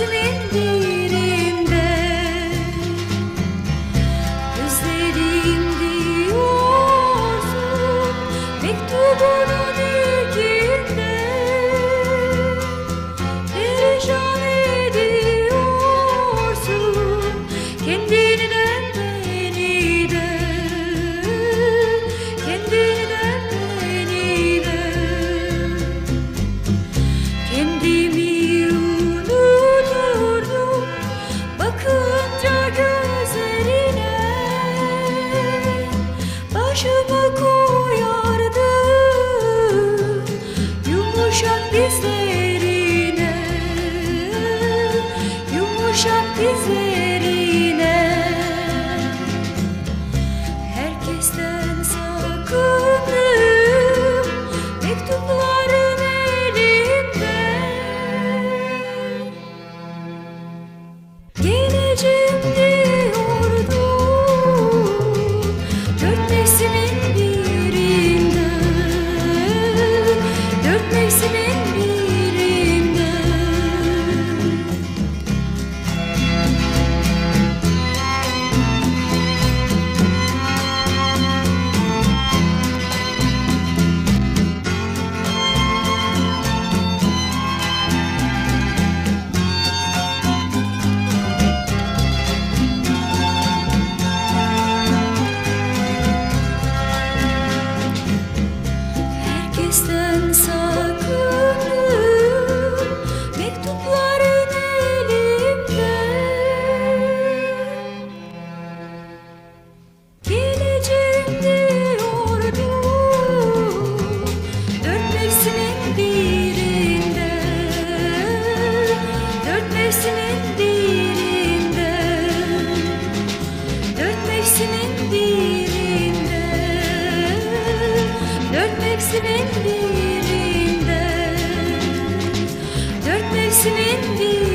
birinde Özledim diyorsun mektubunun ilkinde Perişan ediyorsun kendini Başımı koyardım yumuşak dizlerine Yumuşak dizlerine mevsimin birinde. Dört mevsimin mevsimin birinde Dört mevsimin birinde